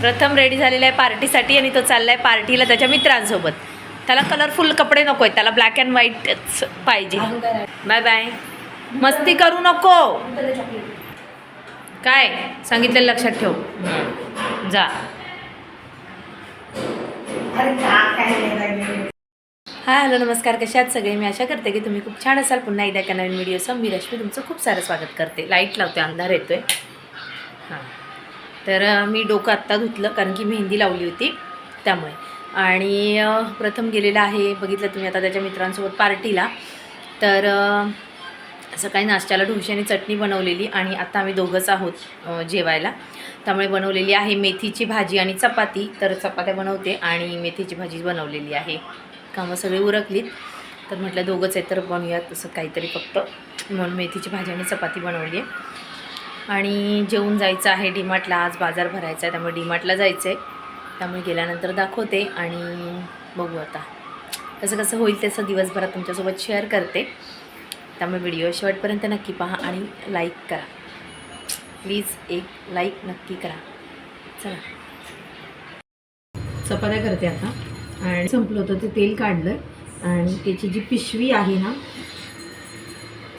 प्रथम रेडी झालेला आहे पार्टीसाठी आणि तो चाललाय पार्टीला त्याच्या मित्रांसोबत. त्याला कलरफुल कपडे नको आहेत त्याला ब्लॅक अँड व्हाईटच पाहिजे. बाय बाय मस्ती करू नको. काय? सांगितलेलं लक्षात ठेव. जा. हाय हॅलो नमस्कार. कशा आहात सगळे? मी आशा करते की तुम्ही खूप छान असाल. पुन्हा एकदा एका नवीन व्हिडिओसह मी रश्मी. तुमचं खूप सारं स्वागत करते. लाइट लावते अंधार येतोय. हां. तर मी डोकं आत्ता धुतलं कारण की मेहंदी लावली होती. त्यामुळे. आणि प्रथम गेलेला आहे. बघितलं तुम्ही आता त्याच्या मित्रांसोबत पार्टीला. तर सकाळी नाश्त्याला ढोशी आणि चटणी बनवलेली आणि आता आम्ही दोघंच आहोत जेवायला. त्यामुळे बनवलेली आहे मेथीची भाजी आणि चपाती. तर चपात्या बनवते आणि मेथीची भाजी बनवलेली आहे. कामं सगळी उरकलीत. तर म्हटलं दोघंच आहे तर बनवूयात तसं काहीतरी फक्त. म्हणून मेथीची भाजी आणि चपाती बनवली आहे. आणि जेवून जायचं आहे डीमार्टला. आज बाजार भरायचा आहे त्यामुळे डीमार्टला जायचं आहे. त्यामुळे गेल्यानंतर दाखवते आणि बघू आता. कसं कसं होईल तसं दिवसभरात तुमच्यासोबत शेअर करते. त्यामुळे व्हिडिओ शेवटपर्यंत नक्की पहा आणि लाईक करा. प्लीज एक लाईक नक्की करा. चला. चपात्या करते आता. आणि संपलं होतं ते तेल काढलं. आणि त्याची जी पिशवी आहे ना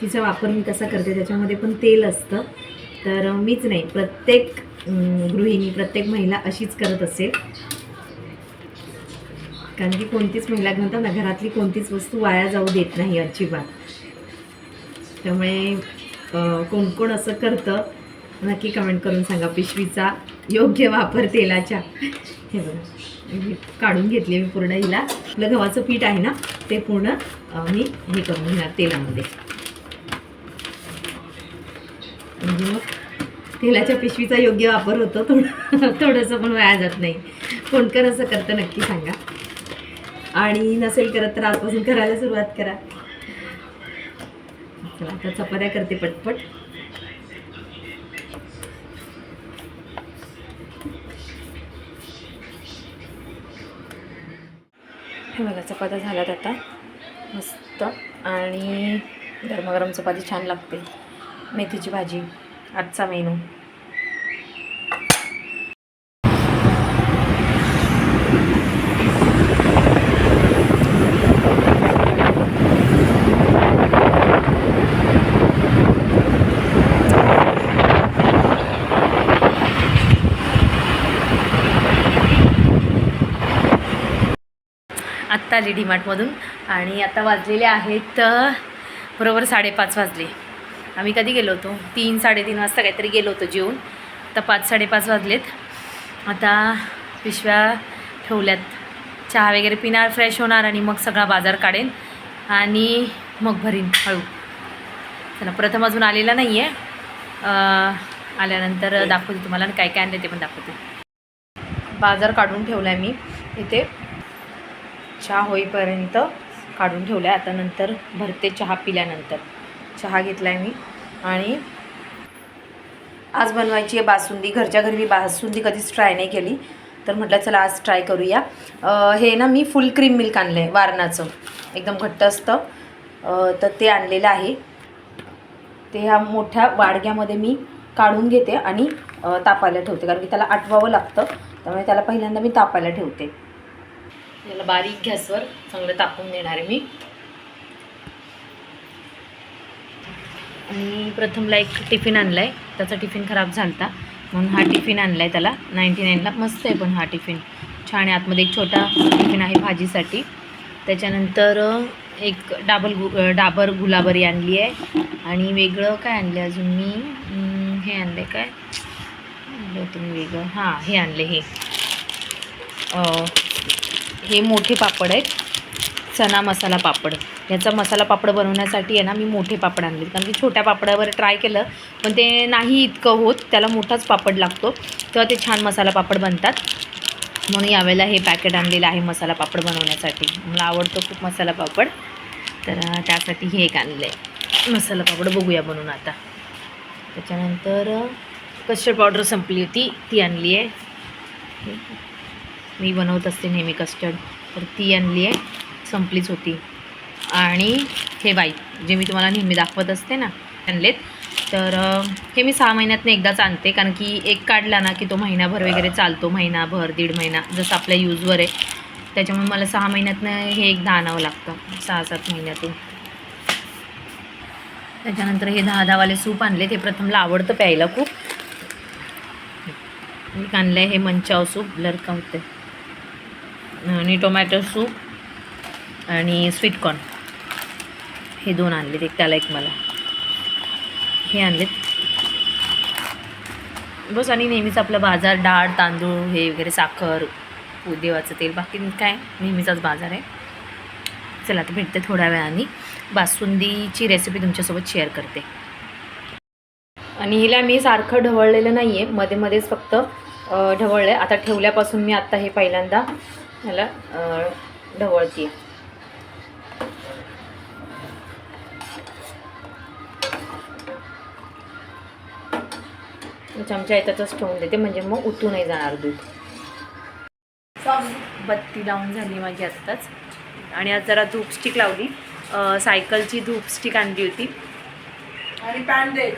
तिचा वापर मी कसा करते त्याच्यामध्ये पण तेल असतं. तर मीच नाही प्रत्येक गृहिणी प्रत्येक महिला अशीच करत असेल. कारण की कोणतीच महिला म्हणतात ना घरातली कोणतीच वस्तू वाया जाऊ देत नाही अजिबात. त्यामुळे कोण कोण असं करतं नक्की कमेंट करून सांगा. पिशवीचा योग्य वापर तेलाच्या. हे बघा. काढून घेतली मी पूर्ण हिला. आपलं गव्हाचं पीठ आहे ना ते पूर्ण मी हे करून घेणार तेलामध्ये. म्हणजे मग तेलाच्या पिशवीचा योग्य वापर होतो थोडं थोडंसं पण वाया जात नाही. कोणकर असं करतं नक्की सांगा. आणि नसेल करत तर आजपासून करायला सुरुवात करा. चला आता चपात्या करते पटपट. हे बघा चपात्या झाल्यात आता. मस्त. आणि गरमागरम चपाती छान लागते. मेथीची भाजी आजचा मेनू आत्ता आली डीमार्टमधून आणि आता वाजलेले आहेत बरोबर साडेपाच वाजले. आम्ही कधी गेलो होतो? तीन साडेतीन वाजता काहीतरी गेलो होतो जेवून. आता पाच साडेपाच वाजलेत. आता पिशव्या ठेवल्यात. चहा वगैरे पिणार फ्रेश होणार आणि मग सगळा बाजार काढेन आणि मग भरीन हळू. चला प्रथम अजून आलेला नाही आहे आल्यानंतर दाखवते तुम्हाला आणि काय काय आणले ते पण दाखवते. बाजार काढून ठेवला आहे मी इथे. चहा होईपर्यंत काढून ठेवला आहे आता नंतर भरते चहा पिल्यानंतर. चहा घेतला आहे मी. आणि आज बनवायची आहे बासुंदी. घरच्या घरी मी बासुंदी कधीच ट्राय नाही केली. तर म्हटलं चला आज ट्राय करूया. हे ना मी फुल क्रीम मिल्क आणलं आहे वारणाचं. एकदम घट्ट असतं. तर ते आणलेलं आहे. ते ह्या मोठ्या वाडग्यामध्ये मी काढून घेते आणि तापायला ठेवते. कारण की त्याला आटवावं लागतं. त्यामुळे त्याला पहिल्यांदा मी तापायला ठेवते. याला बारीक गॅसवर चांगलं तापून देणार आहे मी. आणि प्रथमला एक टिफिन आणला आहे त्याचा टिफिन खराब झाला म्हणून हा टिफिन आणला आहे त्याला. नाईंटी नाईनला मस्त आहे पण हा टिफिन. छान आहे. आतमध्ये एक छोटा टिफिन आहे भाजीसाठी. त्याच्यानंतर एक डाबल गु डाबर गुलाबरी आणली आहे. आणि वेगळं काय आणलं अजून मी? हे आणलं आहे काय तुम्ही वेगळं. हां हे आणले हे. हे मोठे पापड आहेत. चना मसाला पापड. याचा मसाला पापड बनवण्यासाठी आहे ना मी मोठे पापड आणले कारण की छोट्या पापडावर ट्राय केलं पण ते नाही इतकं होत. त्याला मोठाच पापड लागतो. तेव्हा ते छान मसाला पापड बनतात. म्हणून यावेळेला हे पॅकेट आणलेलं आहे मसाला पापड बनवण्यासाठी. मला आवडतो खूप मसाला पापड. तर त्यासाठी हे एक आणलं आहे मसाला पापड बघूया बनवून आता. त्याच्यानंतर कस्टर्ड पावडर संपली होती. ती आणली आहे मी बनवत असते नेहमी कस्टर्ड तर ती आणली आहे. संपलीच होती. आणि हे वाईट जे मी तुम्हाला नेहमी दाखवत असते ना आणलेत. तर हे मी सहा महिन्यातनं एकदाच आणते. कारण की एक काढला ना की तो महिनाभर वगैरे चालतो. महिनाभर दीड महिना जसं आपल्या यूजवर आहे. त्याच्यामुळे मला सहा महिन्यातनं हे एकदा आणावं लागतं. सहा सात महिन्यातून. त्याच्यानंतर हे दहा दहावाले सूप आणले ते प्रथमला आवडतं प्यायला खूप. मी आणलं आहे हे मंचाव सूप. ब्लर का होते. आणि टोमॅटो सूप आणि स्वीटकॉर्न हे दोन आणलेत एक त्याला एक मला. हे आणलेत. बस आणि नेहमीच आपलं बाजार डाळ तांदूळ हे वगैरे साखर देवाचं तेल बाकी काय? नेहमीचाच बाजार आहे. चला आता भेटते थोड्या वेळाने. बासुंदीची रेसिपी तुमच्यासोबत शेअर करते. आणि हिला मी सारखं ढवळलेलं नाही आहे मध्ये मध्येच फक्त ढवळलं आहे आता ठेवल्यापासून मी आत्ता हे पहिल्यांदा ह्याला ढवळते. चमचा याच्यातच ठेवून देते म्हणजे मग उतू नाही जाणार दूध. बत्ती लावून झाली माझी आत्ताच. आणि आज जरा धूप स्टिक लावली सायकलची धूप स्टिक आणली होती. आणि पॅन्डेड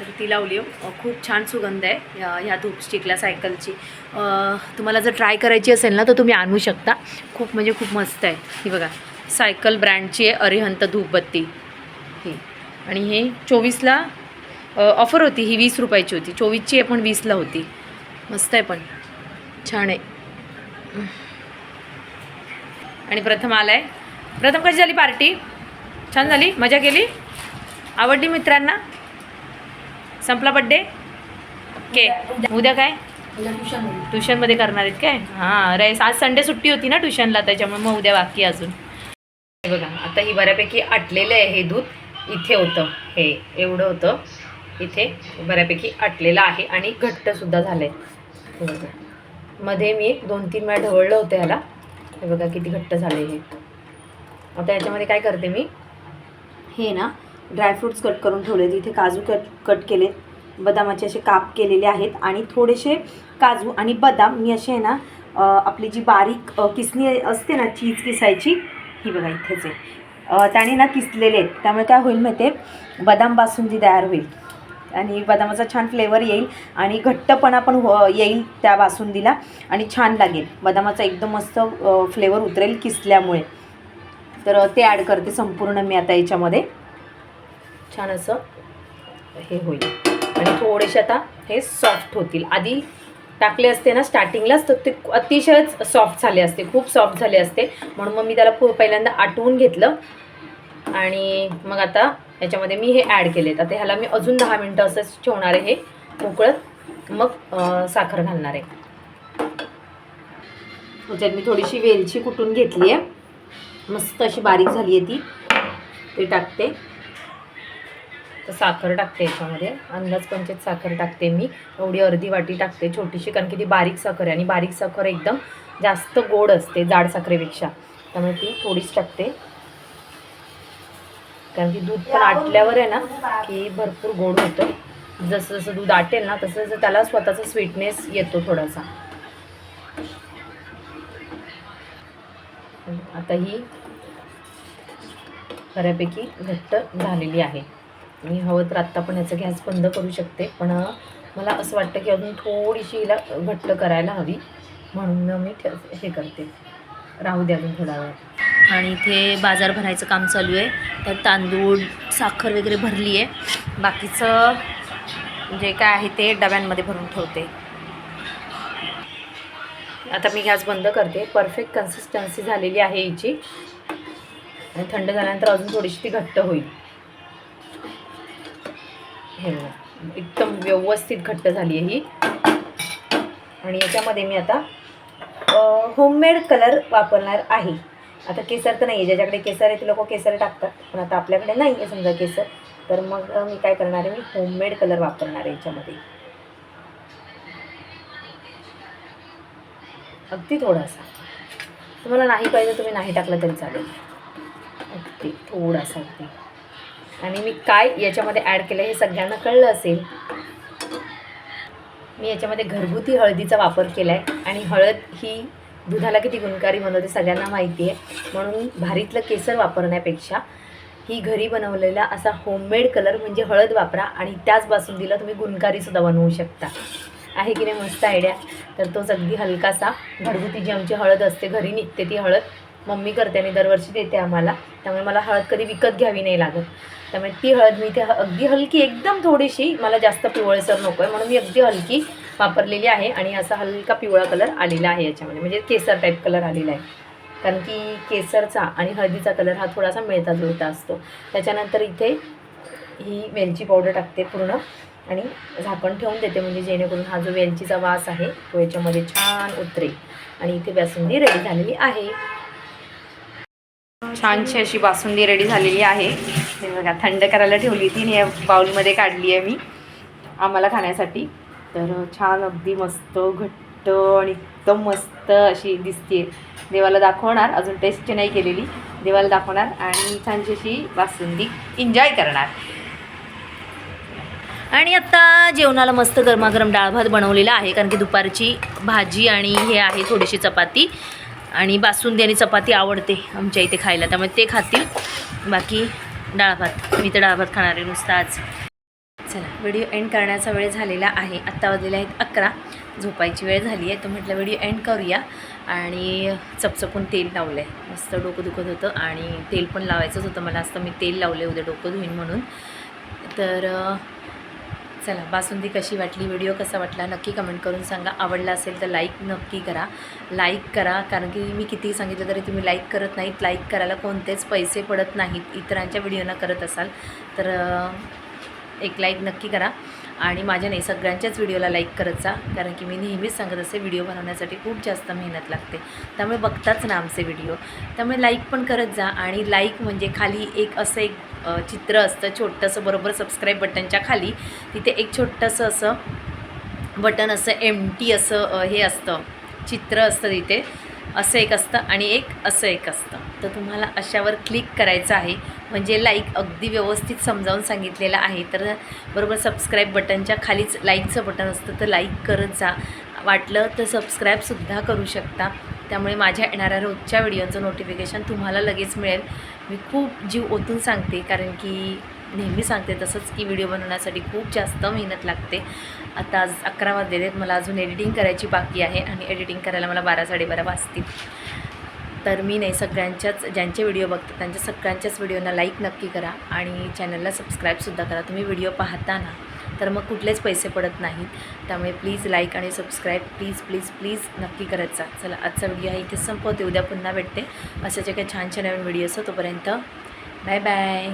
तर ती लावली हो. खूप छान सुगंध आहे ह्या धूप स्टिकला सायकलची तुम्हाला जर ट्राय करायची असेल ना तर तुम्ही आणू शकता. खूप म्हणजे खूप मस्त आहे. ही बघा सायकल ब्रँडची आहे अरिहंत धूपबत्ती. ही. आणि हे चोवीसला ऑफर होती. ही वीस रुपयाची होती. चोवीसची आहे पण वीसला होती. मस्त आहे पण. छान आहे. आणि प्रथम आला आहे प्रथम कशी झाली पार्टी? छान झाली? मजा केली? आवडली मित्रांना? संपला बड्डे ओके उद्या. काय? ट्युशनमध्ये करणार आहेत काय? हां रे आज संडे सुट्टी होती ना ट्युशनला त्याच्यामुळे मग उद्या बाकी अजून. हे बघा आता ही बऱ्यापैकी आटलेलं आहे हे दूध. इथे होतं हे एवढं होतं. इथे बऱ्यापैकी आटलेलं आहे आणि घट्टसुद्धा झालं आहे बघा. मध्ये मी एक दोन तीन वेळा ढवळलं होतं ह्याला हे बघा किती घट्ट झाले हे. आता याच्यामध्ये काय करते मी? हे ना ड्रायफ्रूट्स कट करून ठेवलेत. इथे काजू कट कट केले बदामाचे असे काप केलेले आहेत आणि थोडेसे काजू आणि बदाम. मी असे आहे ना आपली जी बारीक किसणी असते ना चीज किसायची ही बघा इथेच आहे. त्याने ना किसलेले आहेत. त्यामुळे काय होईल माहिती आहे बदाम बासुंदी तयार होईल. आणि बदामाचा छान फ्लेवर येईल आणि घट्टपणा पण हो येईल त्या बासुंदीला आणि छान लागेल. बदामाचा एकदम मस्त फ्लेवर उतरेल किसल्यामुळे. तर ते ॲड करते संपूर्ण मी आता याच्यामध्ये. छान असं हे होईल. आणि थोडेसे आता हे सॉफ्ट होतील. आधी टाकले असते ना स्टार्टिंगलाच तर ते अतिशयच सॉफ्ट झाले असते. खूप सॉफ्ट झाले असते. म्हणून मग मी त्याला पहिल्यांदा आटवून घेतलं. आणि मग आता याच्यामध्ये मी हे ॲड केले. आता ह्याला मी अजून दहा मिनटं असंच ठेवणार आहे. हे उकळत मग साखर घालणार आहे. त्याच्यात मी थोडीशी वेलची कुटून घेतली आहे मस्त अशी बारीक झाली आहे ती. ते टाकते. तर साखर टाकते याच्यामध्ये. अंदाज पंचायत साखर टाकते मी. एवढी अर्धी वाटी टाकते छोटीशी कारण की ती बारीक साखर आहे आणि बारीक साखर एकदम जास्त गोड असते जाड साखरेपेक्षा. त्यामुळे ती थोडीच टाकते. कारण की दूध पण आटल्यावर आहे ना की भरपूर गोड होतं. जसं जसं दूध आटेल ना तसं तसं त्याला स्वतःचा स्वीटनेस येतो थोडासा. आता ही बऱ्यापैकी घट्ट झालेली आहे. मी हवं तर आत्ता पण याचा गॅस बंद करू शकते. पण मला असं वाटतं की अजून थोडीशी हिला घट्ट करायला हवी. म्हणून मी ठे हे करते. राहू द्या अजून थोडा वेळ. आणि इथे बाजार भरायचं काम चालू आहे. तर तांदूळ साखर वगैरे भरली आहे. बाकीचं जे काय आहे ते डब्यांमध्ये भरून ठेवते. आता मी गॅस बंद करते. परफेक्ट कन्सिस्टन्सी झालेली आहे हिची. आणि थंड झाल्यानंतर अजून थोडीशी ती घट्ट होईल. हे बघा. एकदम व्यवस्थित घट्ट झाली आहे ही. आणि याच्यामध्ये मी आता होममेड कलर वापरणार आहे. आता केसर तर नाही आहे ज्याच्याकडे केसर आहे ते लोक केसर टाकतात. पण आता आपल्याकडे नाही आहे समजा केसर. तर मग मी काय करणार आहे मी होममेड कलर वापरणार आहे याच्यामध्ये. अगदी थोडासा. तुम्हाला नाही पाहिजे तुम्ही नाही टाकलं तरी चालेल. अगदी थोडासा अगदी. आणि मी काय याच्यामध्ये ॲड केलं हे सगळ्यांना कळलं असेल. मी याच्यामध्ये घरगुती हळदीचा वापर केला आहे आणि हळद ही दुधाला किती गुणकारी बनवते सगळ्यांना माहिती आहे. म्हणून भारीतलं केसर वापरण्यापेक्षा ही घरी बनवलेला असा होममेड कलर म्हणजे हळद वापरा आणि त्याच बासुंदीला तुम्ही गुणकारीसुद्धा बनवू शकता. आहे की नाही मस्त आयडिया तर तोच अगदी हलकासा घरगुती जी आमची हळद असते घरी निघते ती हळद. मम्मी करते आणि दरवर्षी देते आम्हाला. त्यामुळे मला हळद कधी विकत घ्यावी नाही लागत. त्यामुळे ती हळद मी इथे ह- अगदी हलकी एकदम थोडीशी मला जास्त पिवळसर नको आहे म्हणून मी अगदी हलकी वापरलेली आहे आणि असा हलका पिवळा कलर आलेला आहे याच्यामध्ये. म्हणजे केसर टाईप कलर आलेला आहे. कारण की केसरचा आणि हळदीचा कलर हा थोडासा मिळता जुळता असतो. त्याच्यानंतर इथे ही वेलची पावडर टाकते पूर्ण आणि झाकण ठेवून देते. म्हणजे जेणेकरून हा जो वेलचीचा वास आहे तो याच्यामध्ये छान उतरेल. आणि इथे बासुंदी रेडी झालेली आहे. छानशी अशी बासुंदी रेडी झालेली आहे. बघा थंड करायला ठेवली ती या बाउलमध्ये काढली आहे मी आम्हाला खाण्यासाठी. तर छान अगदी मस्त घट्ट आणि एकदम मस्त अशी दिसते देवाला दाखवणार अजून टेस्ट नाही केलेली. देवाला दाखवणार आणि छानशी अशी बासुंदी एन्जॉय करणार. आणि आत्ता जेवणाला मस्त गरमागरम डाळ भात बनवलेला आहे कारण की दुपारची भाजी आणि हे आहे थोडीशी चपाती. आणि बासुंदी आणि चपाती आवडते आमच्या इथे खायला त्यामुळे ते खातील. बाकी डाळ भात मी तर डाळ भात खाणार आहे नुसतं आज. चला व्हिडिओ एंड करण्याचा वेळ झालेला आहे. आत्ता वाजलेले आहेत अकरा. झोपायची वेळ झाली आहे तर म्हटलं व्हिडिओ एंड करूया. आणि चपचपून तेल लावलं आहे मस्त डोकं दुखत होतं आणि तेल पण लावायचंच होतं. मला असतं मी तेल लावले उद्या डोकं धुईन म्हणून. तर चला बासुंदी कशी वाटली व्हिडिओ कसा वाटला नक्की कमेंट करून सांगा. आवडला असेल तर लाईक नक्की करा. लाईक करा कारण की मी कितीही सांगितलं तरी तुम्ही लाईक करत नाहीत. लाईक करायला कोणतेच पैसे पडत नाहीत. इतरांच्या व्हिडिओना करत असाल तर एक लाईक नक्की करा. आणि माझ्या नाही सगळ्यांच्याच व्हिडिओला लाईक करत जा. कारण की मी नेहमीच सांगत असे व्हिडिओ बनवण्यासाठी खूप जास्त मेहनत लागते. त्यामुळे बघताच ना आमचे व्हिडिओ. त्यामुळे लाईक पण करत जा. आणि लाईक म्हणजे खाली एक असं एक चित्र असतं छोटंसं बरोबर सबस्क्राईब बटनच्या खाली. तिथे एक छोटंसं असं बटन असं एम टी असं हे असतं. चित्र असतं तिथे. असं एक असतं आणि एक असं एक असतं. तर तुम्हाला अशावर क्लिक करायचं आहे. म्हणजे लाईक अगदी व्यवस्थित समजावून सांगितलेलं आहे. तर बरोबर सबस्क्राईब बटनच्या खालीच लाईकचं बटन असतं. तर लाईक करत जा. वाटलं तर सबस्क्राईबसुद्धा करू शकता. त्यामुळे माझ्या येणाऱ्या रोजच्या व्हिडिओचं नोटिफिकेशन तुम्हाला लगेच मिळेल. मी खूप जीव ओतून सांगते कारण की नेहमी सांगते तसंच की व्हिडिओ बनवण्यासाठी खूप जास्त मेहनत लागते. आता आज अकरा वाजलेले आहेत मला अजून एडिटिंग करायची बाकी आहे आणि एडिटिंग करायला मला बारा साडेबारा वाजतील. तर मी नाही सगळ्यांच्याच ज्यांचे व्हिडिओ बघतात त्यांच्या सगळ्यांच्याच व्हिडिओना लाईक नक्की करा आणि चॅनलला सबस्क्राईबसुद्धा करा. तुम्ही व्हिडिओ पाहताना तर मग कुठलेच पैसे पडत नाहीत. त्यामुळे प्लीज लाईक आणि सबस्क्राईब प्लीज प्लीज प्लीज नक्की करत जा. चला आजचा व्हिडिओ आहे इथे संपवते. उद्या पुन्हा भेटते. अशाचे काही छान छान नवीन व्हिडिओ असतो तोपर्यंत बाय बाय